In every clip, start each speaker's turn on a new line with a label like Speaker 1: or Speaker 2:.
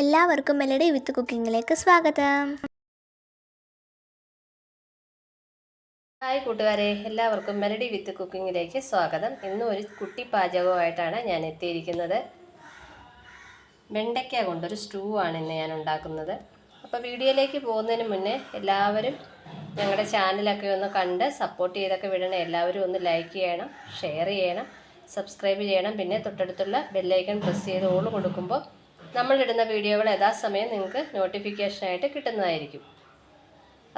Speaker 1: എല്ലാവർക്കും മെലഡി വിത്ത് കുക്കിങ്ങിലേക്ക് സ്വാഗതം.
Speaker 2: ഹായ് കൂട്ടുകാരെ എല്ലാവർക്കും മെലഡി വിത്ത് കുക്കിങ്ങിലേക്ക് സ്വാഗതം. ഇന്ന് ഒരു കുട്ടി പാചകവുമായിട്ടാണ് ഞാൻ എത്തിയിരിക്കുന്നത്. വെണ്ടയ്ക്ക കൊണ്ടൊരു സ്റ്റൂ ആണ് ഇന്ന് ഞാൻ ഉണ്ടാക്കുന്നത്. അപ്പോൾ വീഡിയോയിലേക്ക് പോകുന്നതിന് മുന്നേ എല്ലാവരും ഞങ്ങളുടെ ചാനലൊക്കെ ഒന്ന് കണ്ട് സപ്പോർട്ട് ചെയ്തൊക്കെ വിടണം. എല്ലാവരും ഒന്ന് ലൈക്ക് ചെയ്യണം ഷെയർ ചെയ്യണം സബ്സ്ക്രൈബ് ചെയ്യണം. പിന്നെ തൊട്ടടുത്തുള്ള ബെല്ലൈക്കൺ പ്രസ് ചെയ്ത് ഓൾ കൊടുക്കുമ്പോൾ നമ്മളിടുന്ന വീഡിയോകൾ യഥാസമയം നിങ്ങൾക്ക് നോട്ടിഫിക്കേഷനായിട്ട് കിട്ടുന്നതായിരിക്കും.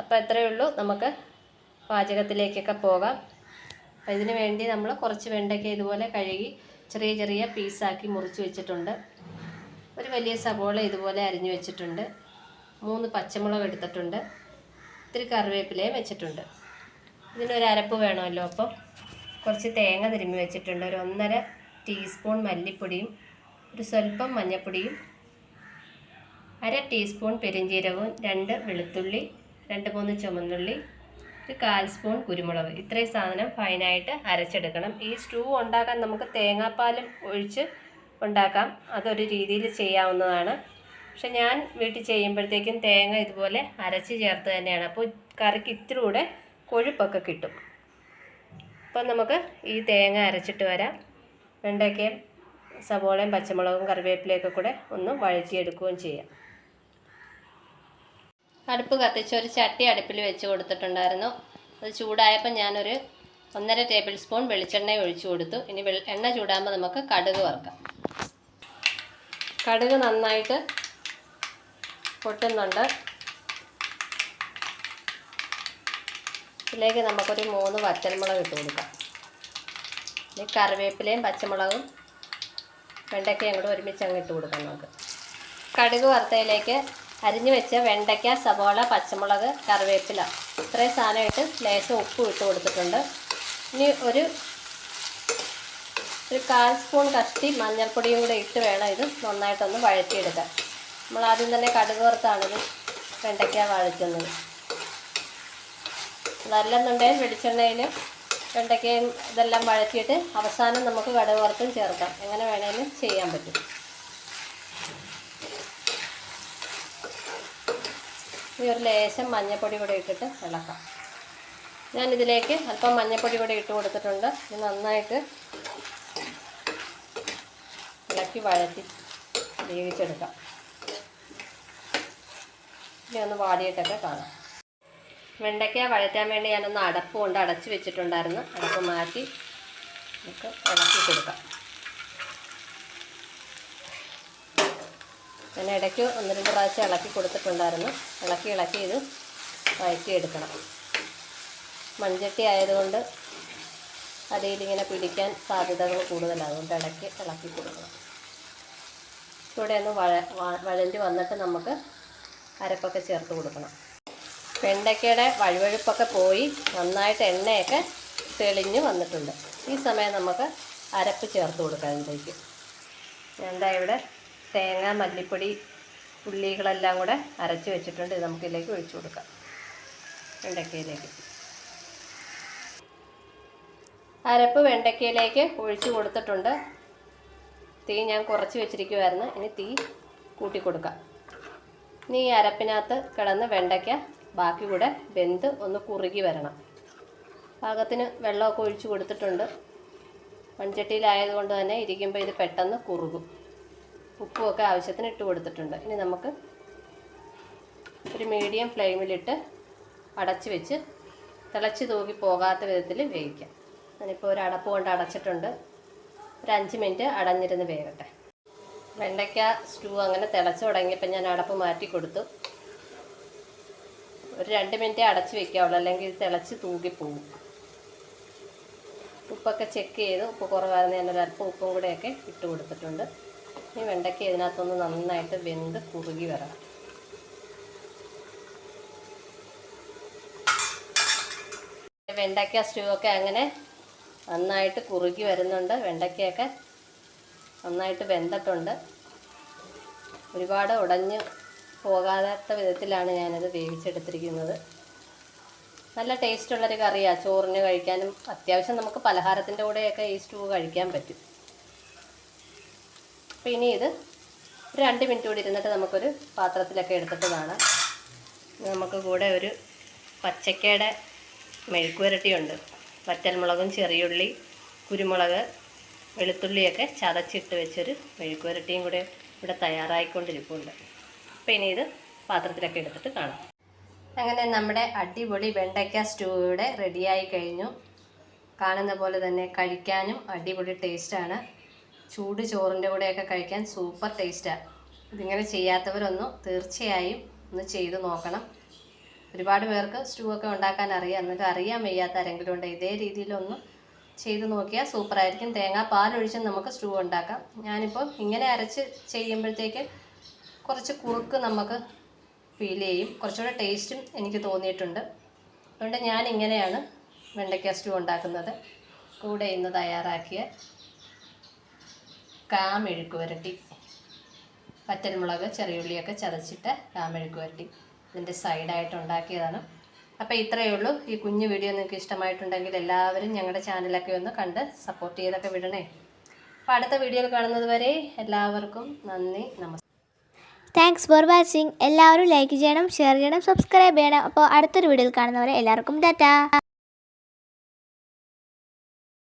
Speaker 2: അപ്പോൾ എത്രയേ ഉള്ളൂ. നമുക്ക് പാചകത്തിലേക്കൊക്കെ പോകാം. അപ്പോൾ ഇതിനു വേണ്ടി നമ്മൾ കുറച്ച് വെണ്ടയ്ക്ക ഇതുപോലെ കഴുകി ചെറിയ ചെറിയ പീസാക്കി മുറിച്ച് വെച്ചിട്ടുണ്ട്. ഒരു വലിയ സവോള ഇതുപോലെ അരിഞ്ഞു വെച്ചിട്ടുണ്ട്. മൂന്ന് പച്ചമുളക് എടുത്തിട്ടുണ്ട്. ഇത്തിരി കറിവേപ്പിലയും വെച്ചിട്ടുണ്ട്. ഇതിനൊരു അരപ്പ് വേണമല്ലോ. അപ്പം കുറച്ച് തേങ്ങ തിരുമ്മി വെച്ചിട്ടുണ്ട്. ഒരു ഒന്നര ടീസ്പൂൺ മല്ലിപ്പൊടിയും ഒരു സ്വല്പം മഞ്ഞൾപ്പൊടിയും അര ടീസ്പൂൺ പെരിഞ്ജീരകവും രണ്ട് വെളുത്തുള്ളി രണ്ട് മൂന്ന് ചുമന്നുള്ളി ഒരു കാൽ സ്പൂൺ കുരുമുളക്. ഇത്രയും സാധനം ഫൈനായിട്ട് അരച്ചെടുക്കണം. ഈ സ്റ്റൂ ഉണ്ടാക്കാൻ നമുക്ക് തേങ്ങാപ്പാലും ഒഴിച്ച് ഉണ്ടാക്കാം. അതൊരു രീതിയിൽ ചെയ്യാവുന്നതാണ്. പക്ഷെ ഞാൻ വീട്ടിൽ ചെയ്യുമ്പോഴത്തേക്കും തേങ്ങ ഇതുപോലെ അരച്ച് ചേർത്ത് തന്നെയാണ്. അപ്പോൾ കറിക്ക് ഇത്തിരി കൂടെ കൊഴുപ്പൊക്കെ കിട്ടും. അപ്പം നമുക്ക് ഈ തേങ്ങ അരച്ചിട്ട് വരാം. വെണ്ടയ്ക്കയും സവോളയും പച്ചമുളകും കറിവേപ്പിലയൊക്കെ കൂടെ ഒന്ന് വഴറ്റിയെടുക്കുകയും ചെയ്യാം. അടുപ്പ് കത്തിച്ച് ഒരു ചട്ടി അടുപ്പിൽ വെച്ച് കൊടുത്തിട്ടുണ്ടായിരുന്നു. അത് ചൂടായപ്പോൾ ഞാനൊരു ഒന്നര ടേബിൾ സ്പൂൺ വെളിച്ചെണ്ണ ഒഴിച്ചു കൊടുത്തു. ഇനി എണ്ണ ചൂടാകുമ്പോൾ നമുക്ക് കടുക് വറുക്കാം. കടുക് നന്നായിട്ട് പൊട്ടുന്നുണ്ട്. ഇതിലേക്ക് നമുക്കൊരു മൂന്ന് വറ്റൽമുളക് ഇട്ട് കൊടുക്കാം. കറിവേപ്പിലയും പച്ചമുളകും വെണ്ടയ്ക്കയും കൂടെ ഒരുമിച്ച് അങ്ങ് ഇട്ട് കൊടുക്കാം നമുക്ക്. കടുക് വറുത്തതിലേക്ക് അരിഞ്ഞു വെച്ച വെണ്ടയ്ക്ക സവോള പച്ചമുളക് കറിവേപ്പില ഇത്രയും സാധനമായിട്ട് ലേശം ഉപ്പും ഇട്ട് കൊടുത്തിട്ടുണ്ട്. ഇനി ഒരു ഒരു കാൽ സ്പൂൺ കഷ്ടി മഞ്ഞൾപ്പൊടിയും കൂടെ ഇട്ട് വേണം ഇത് നന്നായിട്ടൊന്ന് വഴറ്റിയെടുക്കാൻ. നമ്മൾ ആദ്യം തന്നെ കടുക് വറുത്താണിത് വെണ്ടയ്ക്ക വഴറ്റുന്നത്. അതല്ലെന്നുണ്ടെങ്കിൽ വെളിച്ചെണ്ണയിൽ വെണ്ടയ്ക്കയും ഇതെല്ലാം വഴറ്റിയിട്ട് അവസാനം നമുക്ക് കടുക് വറുത്തും ചേർക്കാം. എങ്ങനെ വേണേലും ചെയ്യാൻ പറ്റും. ഈ ഒരു ലേശം മഞ്ഞൾപ്പൊടി കൂടെ ഇട്ടിട്ട് ഇളക്കാം. ഞാനിതിലേക്ക് അല്പം മഞ്ഞൾപ്പൊടി കൂടെ ഇട്ട് കൊടുത്തിട്ടുണ്ട്. ഇത് നന്നായിട്ട് ഇളക്കി വഴറ്റി വേവിച്ചെടുക്കാം. ഇനി ഒന്ന് വാടിയിട്ടൊക്കെ കാണാം. വെണ്ടയ്ക്ക വഴറ്റാൻ വേണ്ടി ഞാനൊന്ന് അടപ്പ് കൊണ്ട് അടച്ച് വെച്ചിട്ടുണ്ടായിരുന്നു. അടപ്പ് മാറ്റി നമുക്ക് ഇളക്കി കൊടുക്കാം. ഞാൻ ഇടയ്ക്ക് ഒന്ന് രണ്ട് പ്രാവശ്യം ഇളക്കി കൊടുത്തിട്ടുണ്ടായിരുന്നു. ഇളക്കി ഇളക്കി ഇത് വഴറ്റിയെടുക്കണം. മൺചട്ടി ആയതുകൊണ്ട് അടിയിലിങ്ങനെ പിടിക്കാൻ സാധ്യതകൾ കൂടുതലാണ്. അതുകൊണ്ട് ഇടയ്ക്ക് ഇളക്കി കൊടുക്കണം. ഇവിടെ ഒന്ന് വഴ വഴഞ്ഞ് വന്നിട്ട് നമുക്ക് അരപ്പൊക്കെ ചേർത്ത് കൊടുക്കണം. വെണ്ടയ്ക്കയുടെ വഴുവഴുപ്പൊക്കെ പോയി നന്നായിട്ട് എണ്ണയൊക്കെ തെളിഞ്ഞ് വന്നിട്ടുണ്ട്. ഈ സമയം നമുക്ക് അരപ്പ് ചേർത്ത് കൊടുക്കാം ഇതിലേക്ക് എന്താ ഇവിടെ തേങ്ങ മല്ലിപ്പൊടി ഉള്ളികളെല്ലാം കൂടെ അരച്ച് വെച്ചിട്ടുണ്ട്. ഇത് നമുക്കിതിലേക്ക് ഒഴിച്ചു കൊടുക്കാം. വെണ്ടയ്ക്കയിലേക്ക് അരപ്പ് വെണ്ടയ്ക്കയിലേക്ക് ഒഴിച്ചു കൊടുത്തിട്ടുണ്ട്. തീ ഞാൻ കുറച്ച് വെച്ചിരിക്കുമായിരുന്നു ഇനി തീ കൂട്ടി കൊടുക്കാം ഇനി ഈ അരപ്പിനകത്ത് കിടന്ന് വെണ്ടയ്ക്ക ബാക്കി കൂടെ വെന്ത് ഒന്ന് കുറുകി വരണം. പാകത്തിന് വെള്ളമൊക്കെ ഒഴിച്ചു കൊടുത്തിട്ടുണ്ട്. മൺചട്ടിയിലായതുകൊണ്ട് തന്നെ ഇരിക്കുമ്പോൾ ഇത് പെട്ടെന്ന് കുറുകും. ഉപ്പുമൊക്കെ ആവശ്യത്തിന് ഇട്ട് കൊടുത്തിട്ടുണ്ട്. ഇനി നമുക്ക് ഒരു മീഡിയം ഫ്ലെയിമിലിട്ട് അടച്ച് വെച്ച് തിളച്ച് തൂകി പോകാത്ത വിധത്തിൽ വേവിക്കാം. ഞാനിപ്പോൾ ഒരു അടപ്പ് കൊണ്ട് അടച്ചിട്ടുണ്ട്. ഒരു അഞ്ച് മിനിറ്റ് അടഞ്ഞിരുന്ന് വേകട്ടെ വെണ്ടയ്ക്ക സ്റ്റൂ അങ്ങനെ തിളച്ച് തുടങ്ങിയപ്പോൾ ഞാൻ അടപ്പ് മാറ്റി കൊടുത്തു. ഒരു രണ്ട് മിനിറ്റ് അടച്ച് വെക്കാവുള്ളൂ അല്ലെങ്കിൽ തിളച്ച് തൂകിപ്പോവും ഉപ്പൊക്കെ ചെക്ക് ചെയ്ത്. ഉപ്പ് കുറവായിരുന്നു ഞാനൊരു അല്പം ഉപ്പും കൂടെയൊക്കെ ഇട്ട് കൊടുത്തിട്ടുണ്ട്. ഈ വെണ്ടയ്ക്ക ഇതിനകത്തൊന്ന് നന്നായിട്ട് വെന്ത് കുറുകി വരണം. വെണ്ടയ്ക്ക സ്റ്റൂ ഒക്കെ അങ്ങനെ നന്നായിട്ട് കുറുകി വരുന്നുണ്ട്. വെണ്ടയ്ക്കയൊക്കെ നന്നായിട്ട് വെന്തിട്ടുണ്ട്. ഒരുപാട് ഉടഞ്ഞ് പോകാത്ത വിധത്തിലാണ് ഞാനത് വേവിച്ചെടുത്തിരിക്കുന്നത്. നല്ല ടേസ്റ്റുള്ളൊരു കറിയാണ് ചോറിന് കഴിക്കാനും അത്യാവശ്യം നമുക്ക് പലഹാരത്തിന്റെ കൂടെയൊക്കെ ഈ സ്റ്റൂ കഴിക്കാൻ പറ്റും. അപ്പോൾ ഇനി ഇത് ഒരു രണ്ട് മിനിറ്റ് കൂടി ഇരുന്നിട്ട് നമുക്കൊരു പാത്രത്തിലൊക്കെ എടുത്തിട്ട് കാണാം. നമുക്ക് കൂടെ ഒരു പച്ചക്കയുടെ മെഴുക്കുവരട്ടിയുണ്ട്. വറ്റൽമുളകും ചെറിയുള്ളി കുരുമുളക് വെളുത്തുള്ളിയൊക്കെ ചതച്ചിട്ട് വെച്ചൊരു മെഴുക്കുവരട്ടിയും കൂടെ ഇവിടെ തയ്യാറായിക്കൊണ്ടിരിപ്പുണ്ട്. അപ്പോൾ ഇനി ഇത് പാത്രത്തിലൊക്കെ എടുത്തിട്ട് കാണാം. അങ്ങനെ നമ്മുടെ അടിപൊളി വെണ്ടയ്ക്ക സ്റ്റൂ ഇവിടെ റെഡിയായി കഴിഞ്ഞു. കാണുന്ന പോലെ തന്നെ കഴിക്കാനും അടിപൊളി ടേസ്റ്റാണ്. ചൂട് ചോറിന്റെ കൂടെയൊക്കെ കഴിക്കാൻ സൂപ്പർ ടേസ്റ്റാണ് ഇതിങ്ങനെ ചെയ്യാത്തവരൊന്നും തീർച്ചയായും ഒന്ന് ചെയ്തു നോക്കണം. ഒരുപാട് പേർക്ക് സ്റ്റൂ ഒക്കെ ഉണ്ടാക്കാൻ അറിയാം. എന്നിട്ട് അറിയാൻ വയ്യാത്ത ആരെങ്കിലും ഉണ്ട്? ഇതേ രീതിയിലൊന്ന് ചെയ്ത് നോക്കിയാൽ സൂപ്പറായിരിക്കും. തേങ്ങാ പാലൊഴിച്ച് നമുക്ക് സ്റ്റൂ ഉണ്ടാക്കാം. ഞാനിപ്പോൾ ഇങ്ങനെ അരച്ച് ചെയ്യുമ്പോഴത്തേക്ക് കുറച്ച് കുറുക്ക് നമുക്ക് ഫീൽ ചെയ്യും. കുറച്ചുകൂടെ ടേസ്റ്റും എനിക്ക് തോന്നിയിട്ടുണ്ട്. അതുകൊണ്ട് ഞാൻ ഇങ്ങനെയാണ് വെണ്ടയ്ക്ക സ്റ്റൂ ഉണ്ടാക്കുന്നത്. കൂടെ ഇന്ന് തയ്യാറാക്കിയ കാമെഴുക്ക് വരട്ടി. പറ്റൽമുളക് ചെറിയുള്ളിയൊക്കെ ചതച്ചിട്ട് കാമെഴുക്ക് വരട്ടി. ഇതിന്റെ സൈഡായിട്ട് ഉണ്ടാക്കിയതാണ്. അപ്പോൾ ഇത്രയേ ഉള്ളൂ. ഈ കുഞ്ഞു വീഡിയോ നിങ്ങൾക്ക് ഇഷ്ടമായിട്ടുണ്ടെങ്കിൽ എല്ലാവരും ഞങ്ങളുടെ ചാനലൊക്കെ ഒന്ന് കണ്ട് സപ്പോർട്ട് ചെയ്തൊക്കെ വിടണേ. അപ്പോൾ അടുത്ത വീഡിയോ കാണുന്നത് വരെ എല്ലാവർക്കും നന്ദി നമസ്കാരം
Speaker 1: താങ്ക്സ് ഫോർ വാച്ചിങ് എല്ലാവരും ലൈക്ക് ചെയ്യണം ഷെയർ ചെയ്യണം സബ്സ്ക്രൈബ് ചെയ്യണം. അപ്പോൾ അടുത്തൊരു വീഡിയോയിൽ കാണുന്നവരെ എല്ലാവർക്കും ടാറ്റാ.